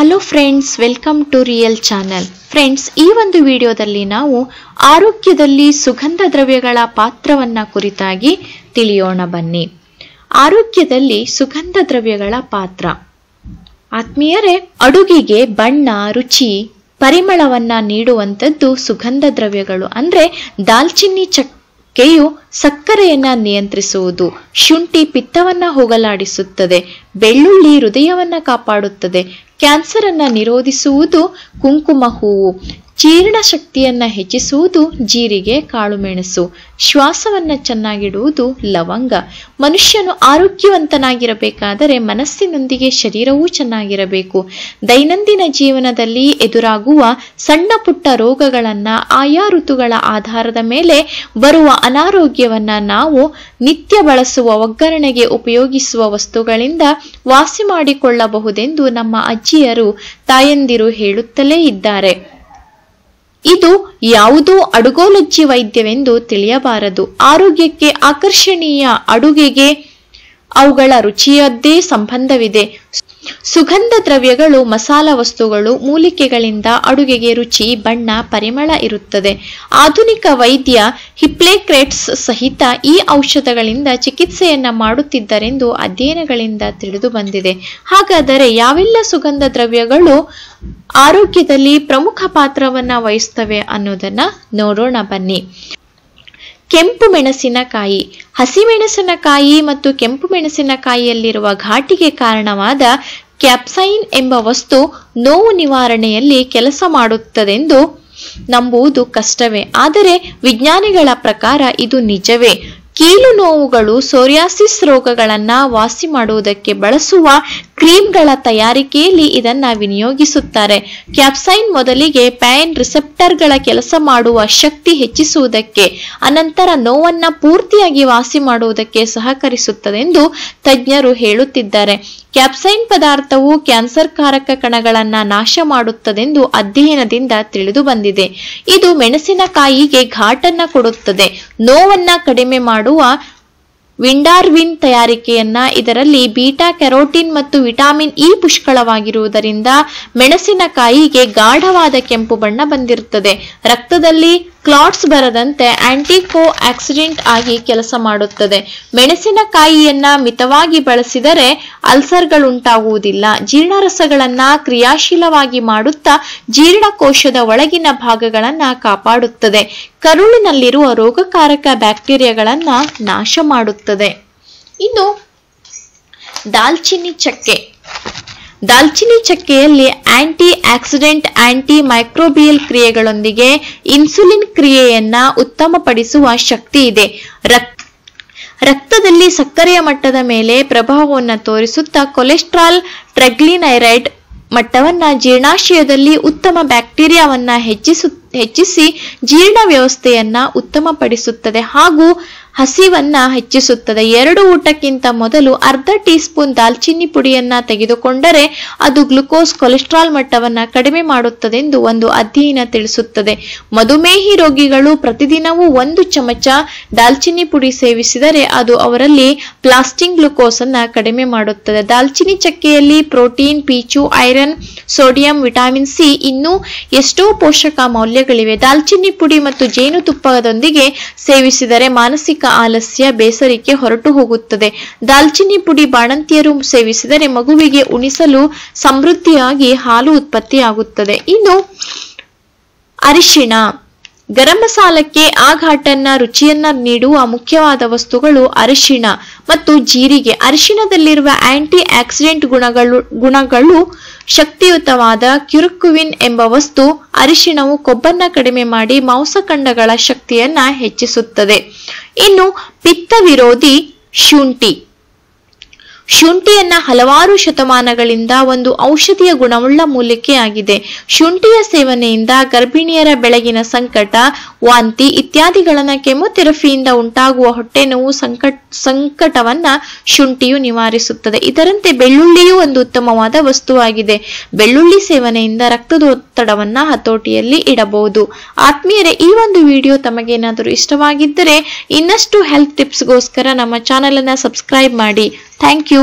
Hello friends welcome to real channel friends ಈ ಒಂದು ವಿಡಿಯೋದಲ್ಲಿ ನಾವು ಆರೋಗ್ಯದಲ್ಲಿ ಸುಗಂಧ ದ್ರವ್ಯಗಳ ಪಾತ್ರವನ್ನ ಕುರಿತಾಗಿ ತಿಳಿಯೋಣ ಬನ್ನಿ. ಆರೋಗ್ಯದಲ್ಲಿ ಸುಗಂಧ ದ್ರವ್ಯಗಳ ಪಾತ್ರ. ಆತ್ಮೀಯರೇ, ಅಡುಗೆಗೆ ಬಣ್ಣ, ರುಚಿ, ಪರಿಮಳವನ್ನ ನೀಡುವಂಥದ್ದು ಸುಗಂಧ ದ್ರವ್ಯಗಳು. ಅಂದ್ರೆ ದಾಲ್ಚಿನ್ನಿ ಚಕ್ಕೆಯು ಸಕ್ಕರೆಯನ್ನ ನಿಯಂತ್ರಿಸುವುದು, ಶುಂಠಿ ಪಿತ್ತವನ್ನ ಹೋಗಲಾಡಿಸುತ್ತದೆ, ಬೆಳ್ಳುಳ್ಳಿ ಹೃದಯವನ್ನ ಕಾಪಾಡುತ್ತದೆ ಕ್ಯಾನ್ಸರ್ ಅನ್ನು ನಿರೋಧಿಸುವುದು ಕುಂಕುಮ ಹೂವು. ಜೀರ್ಣ ಶಕ್ತಿಯನ್ನ ಹೆಚ್ಚಿಸುವುದು ಜೀರಿಗೆ ಕಾಳುಮೆಣಸು ಶ್ವಾಸವನ್ನ ಚೆನ್ನಾಗಿಡುವುದು ಲವಂಗ. ಮನುಷ್ಯನು ಆರೋಗ್ಯವಂತನಾಗಿರಬೇಕಾದರೆ ಮನಸ್ಸಿನೊಂದಿಗೆ ಶರೀರವೂ ಚೆನ್ನಾಗಿರಬೇಕು. ದೈನಂದಿನ ಜೀವನದಲ್ಲಿ ಎದುರಾಗುವ ಸಣ್ಣ ಪುಟ್ಟ ರೋಗಗಳನ್ನ, ಆಯಾ ಋತುಗಳ ಆಧಾರದ ಮೇಲೆ ಬರುವ ಅನಾರೋಗ್ಯವನ್ನ ನಾವು ನಿತ್ಯ ಬಳಸುವ, ಒಗ್ಗರಣೆಗೆ ಉಪಯೋಗಿಸುವ ವಸ್ತುಗಳಿಂದ ವಾಸಿ ಮಾಡಿಕೊಳ್ಳಬಹುದೆಂದು ನಮ್ಮ ಅಜ್ಜಿಯರು, ತಾಯಂದಿರು ಹೇಳುತ್ತಲೇ ಇದ್ದಾರೆ. ಇದು ಯಾವುದೋ ಅಡುಗೋಲಜ್ಜಿ ವೈದ್ಯವೆಂದು ತಿಳಿಯಬಾರದು. ಆರೋಗ್ಯಕ್ಕೆ ಆಕರ್ಷಣೀಯ ಅಡುಗೆಗೆ ಅವುಗಳ ರುಚಿಯದ್ದೇ ಸಂಬಂಧವಿದೆ. ಸುಗಂಧ ದ್ರವ್ಯಗಳು, ಮಸಾಲ ವಸ್ತುಗಳು, ಮೂಲಿಕೆಗಳಿಂದ ಅಡುಗೆಗೆ ರುಚಿ, ಬಣ್ಣ, ಪರಿಮಳ ಇರುತ್ತದೆ. ಆಧುನಿಕ ವೈದ್ಯ ಹಿಪ್ಲೇಕ್ರೆಟ್ಸ್ ಸಹಿತ ಈ ಔಷಧಗಳಿಂದ ಚಿಕಿತ್ಸೆಯನ್ನ ಮಾಡುತ್ತಿದ್ದರೆಂದು ಅಧ್ಯಯನಗಳಿಂದ ತಿಳಿದು ಬಂದಿದೆ. ಹಾಗಾದರೆ ಯಾವೆಲ್ಲ ಸುಗಂಧ ದ್ರವ್ಯಗಳು ಆರೋಗ್ಯದಲ್ಲಿ ಪ್ರಮುಖ ಪಾತ್ರವನ್ನ ವಹಿಸ್ತವೆ ಅನ್ನೋದನ್ನ ನೋಡೋಣ ಬನ್ನಿ. ಕೆಂಪು ಮೆಣಸಿನಕಾಯಿ. ಹಸಿಮೆಣಸಿನಕಾಯಿ ಮತ್ತು ಕೆಂಪು ಮೆಣಸಿನಕಾಯಿಯಲ್ಲಿರುವ ಘಾಟಿಗೆ ಕಾರಣವಾದ ಕ್ಯಾಪ್ಸೈನ್ ಎಂಬ ವಸ್ತು ನೋವು ನಿವಾರಣೆಯಲ್ಲಿ ಕೆಲಸ ಮಾಡುತ್ತದೆಂದು ನಂಬುವುದು ಕಷ್ಟವೇ. ಆದರೆ ವಿಜ್ಞಾನಿಗಳ ಪ್ರಕಾರ ಇದು ನಿಜವೇ. ಕೀಲು ನೋವುಗಳು ಸೋರಿಯಾಸಿಸ್ ರೋಗಗಳನ್ನು ವಾಸಿ ಮಾಡುವುದಕ್ಕೆ ಬಳಸುವ ಕ್ರೀಮ್ಗಳ ತಯಾರಿಕೆಯಲ್ಲಿ ಇದನ್ನ ವಿನಿಯೋಗಿಸುತ್ತಾರೆ. ಕ್ಯಾಪ್ಸೈನ್ ಮೊದಲಿಗೆ ಪ್ಯಾನ್ ರಿಸೆಪ್ಟರ್ಗಳ ಕೆಲಸ ಮಾಡುವ ಶಕ್ತಿ ಹೆಚ್ಚಿಸುವುದಕ್ಕೆ, ಅನಂತರ ನೋವನ್ನ ಪೂರ್ತಿಯಾಗಿ ವಾಸಿ ಮಾಡುವುದಕ್ಕೆ ಸಹಕರಿಸುತ್ತದೆ ಎಂದು ತಜ್ಞರು ಹೇಳುತ್ತಿದ್ದಾರೆ. ಕ್ಯಾಪ್ಸೈನ್ ಪದಾರ್ಥವು ಕ್ಯಾನ್ಸರ್ ಕಾರಕ ಕಣಗಳನ್ನ ನಾಶ ಮಾಡುತ್ತದೆಂದು ಅಧ್ಯಯನದಿಂದ ತಿಳಿದು ಬಂದಿದೆ. ಇದು ಮೆಣಸಿನಕಾಯಿಗೆ ಘಾಟನ್ನ ಕೊಡುತ್ತದೆ. ನೋವನ್ನ ಕಡಿಮೆ ಮಾಡುವ ವಿಂಡಾರ್ವಿನ್ ತಯಾರಿಕೆಯನ್ನ ಇದರಲ್ಲಿ ಬೀಟಾ ಕೆರೋಟಿನ್ ಮತ್ತು ವಿಟಾಮಿನ್ ಇ ಪುಷ್ಕಳವಾಗಿರುವುದರಿಂದ ಮೆಣಸಿನಕಾಯಿಗೆ ಗಾಢವಾದ ಕೆಂಪು ಬಣ್ಣ ಬಂದಿರುತ್ತದೆ. ರಕ್ತದಲ್ಲಿ ಕ್ಲಾಟ್ಸ್ ಬರದಂತೆ ಆಂಟಿಕೋ ಆಕ್ಸಿಡೆಂಟ್ ಆಗಿ ಕೆಲಸ ಮಾಡುತ್ತದೆ. ಮೆಣಸಿನಕಾಯಿಯನ್ನ ಮಿತವಾಗಿ ಬಳಸಿದರೆ ಅಲ್ಸರ್ಗಳುಂಟಾಗುವುದಿಲ್ಲ. ಜೀರ್ಣರಸಗಳನ್ನ ಕ್ರಿಯಾಶೀಲವಾಗಿ ಮಾಡುತ್ತಾ ಜೀರ್ಣಕೋಶದ ಒಳಗಿನ ಭಾಗಗಳನ್ನ ಕಾಪಾಡುತ್ತದೆ. ಕರುಳಿನಲ್ಲಿರುವ ರೋಗಕಾರಕ ಬ್ಯಾಕ್ಟೀರಿಯಾಗಳನ್ನ ನಾಶ ಮಾಡುತ್ತದೆ. ಇನ್ನು, ದಾಲ್ಚಿನ್ನಿ ಚಕ್ಕೆ. ದಾಲ್ಚಿನ್ನಿ ಚಕ್ಕೆಯಲ್ಲಿ ಆಂಟಿ ಆಕ್ಸಿಡೆಂಟ್ ಆಂಟಿ ಮೈಕ್ರೋಬಿಯಲ್ ಕ್ರಿಯೆಗಳೊಂದಿಗೆ ಇನ್ಸುಲಿನ್ ಕ್ರಿಯೆಯನ್ನ ಉತ್ತಮಪಡಿಸುವ ಶಕ್ತಿ ಇದೆ. ರಕ್ತ ರಕ್ತದಲ್ಲಿ ಸಕ್ಕರೆಯ ಮಟ್ಟದ ಮೇಲೆ ಪ್ರಭಾವವನ್ನು ತೋರಿಸುತ್ತಾ ಕೊಲೆಸ್ಟ್ರಾಲ್ ಟ್ರೆಗ್ಲಿನೈರೈಡ್ ಮಟ್ಟವನ್ನ ಜೀರ್ಣಾಶಯದಲ್ಲಿ ಉತ್ತಮ ಬ್ಯಾಕ್ಟೀರಿಯಾವನ್ನ ಹೆಚ್ಚಿಸು ಹೆಚ್ಚಿಸಿ ಜೀರ್ಣ ವ್ಯವಸ್ಥೆಯನ್ನ ಉತ್ತಮಪಡಿಸುತ್ತದೆ ಹಾಗೂ ಹಸಿವನ್ನ ಹೆಚ್ಚಿಸುತ್ತದೆ. ಎರಡು ಊಟಕ್ಕಿಂತ ಮೊದಲು ಅರ್ಧ ಟೀ ಸ್ಪೂನ್ ದಾಲ್ಚಿನ್ನಿ ಪುಡಿಯನ್ನ ತೆಗೆದುಕೊಂಡರೆ ಅದು ಗ್ಲುಕೋಸ್ ಕೊಲೆಸ್ಟ್ರಾಲ್ ಮಟ್ಟವನ್ನ ಕಡಿಮೆ ಮಾಡುತ್ತದೆಂದು ಒಂದು ಅಧ್ಯಯನ ತಿಳಿಸುತ್ತದೆ. ಮಧುಮೇಹಿ ರೋಗಿಗಳು ಪ್ರತಿದಿನವೂ ಒಂದು ಚಮಚ ದಾಲ್ಚಿನ್ನಿ ಪುಡಿ ಸೇವಿಸಿದರೆ ಅದು ಅವರಲ್ಲಿ ಪ್ಲಾಸ್ಟಿಂಗ್ ಗ್ಲುಕೋಸ್ ಅನ್ನ ಕಡಿಮೆ ಮಾಡುತ್ತದೆ. ದಾಲ್ಚಿನ್ನಿ ಚಕ್ಕೆಯಲ್ಲಿ ಪ್ರೋಟೀನ್ ಪೀಚು ಐರನ್, ಸೋಡಿಯಂ, ವಿಟಮಿನ್ ಸಿ ಇನ್ನೂ ಎಷ್ಟೋ ಪೋಷಕ ಮೌಲ್ಯಗಳಿವೆ. ದಾಲ್ಚಿನ್ನಿ ಪುಡಿ ಮತ್ತು ಜೇನುತುಪ್ಪದೊಂದಿಗೆ ಸೇವಿಸಿದರೆ ಮಾನಸಿಕ ಆಲಸ್ಯ ಬೇಸರಿಕೆ ಹೊರಟು ಹೋಗುತ್ತದೆ. ದಾಲ್ಚಿನ್ನಿ ಪುಡಿ ಬಾಣಂತಿಯರು ಸೇವಿಸಿದರೆ ಮಗುವಿಗೆ ಉಣಿಸಲು ಸಮೃದ್ಧಿಯಾಗಿ ಹಾಲು ಉತ್ಪತ್ತಿಯಾಗುತ್ತದೆ. ಇನ್ನು ಅರಿಶಿಣ. ಗರಂ ಮಸಾಲಕ್ಕೆ ಆ ಘಾಟನ್ನ ರುಚಿಯನ್ನ ನೀಡುವ ಮುಖ್ಯವಾದ ವಸ್ತುಗಳು ಅರಿಶಿಣ ಮತ್ತು ಜೀರಿಗೆ. ಅರಿಶಿಣದಲ್ಲಿರುವ ಆಂಟಿ ಆಕ್ಸಿಡೆಂಟ್ ಗುಣಗಳು ಗುಣಗಳು ಶಕ್ತಿಯುತವಾದ ಕ್ಯುರುಕುವಿನ್ ಎಂಬ ವಸ್ತು ಅರಿಶಿಣವು ಕೊಬ್ಬನ್ನ ಕಡಿಮೆ ಮಾಡಿ ಮಾಂಸಖಂಡಗಳ ಶಕ್ತಿಯನ್ನ ಹೆಚ್ಚಿಸುತ್ತದೆ. ಇನ್ನು ಪಿತ್ತ ವಿರೋಧಿ ಶುಂಠಿ. ಶುಂಠಿಯನ್ನ ಹಲವಾರು ಶತಮಾನಗಳಿಂದ ಒಂದು ಔಷಧಿಯ ಗುಣವುಳ್ಳ ಮೂಲಿಕೆಯಾಗಿದೆ ಶುಂಠಿಯ ಸೇವನೆಯಿಂದ ಗರ್ಭಿಣಿಯರ ಬೆಳಗಿನ ಸಂಕಟ, ವಾಂತಿ ಇತ್ಯಾದಿಗಳನ್ನ ಕೆಮೊಥೆರಫಿಯಿಂದ ಉಂಟಾಗುವ ಹೊಟ್ಟೆ ನೋವು ಸಂಕಟ, ಸಂಕಟವನ್ನ ಶುಂಠಿಯು ನಿವಾರಿಸುತ್ತದೆ. ಇದರಂತೆ ಬೆಳ್ಳುಳ್ಳಿಯೂ ಒಂದು ಉತ್ತಮವಾದ ವಸ್ತುವಾಗಿದೆ. ಬೆಳ್ಳುಳ್ಳಿ ಸೇವನೆಯಿಂದ ರಕ್ತದೊತ್ತಡವನ್ನ ಹತೋಟಿಯಲ್ಲಿ ಇಡಬಹುದು. ಆತ್ಮೀಯರೇ, ಈ ಒಂದು ವಿಡಿಯೋ ತಮಗೇನಾದರೂ ಇಷ್ಟವಾಗಿದ್ದರೆ ಇನ್ನಷ್ಟು ಹೆಲ್ತ್ ಟಿಪ್ಸ್ಗೋಸ್ಕರ ನಮ್ಮ ಚಾನೆಲ್ ಅನ್ನ ಸಬ್ಸ್ಕ್ರೈಬ್ ಮಾಡಿ. Thank you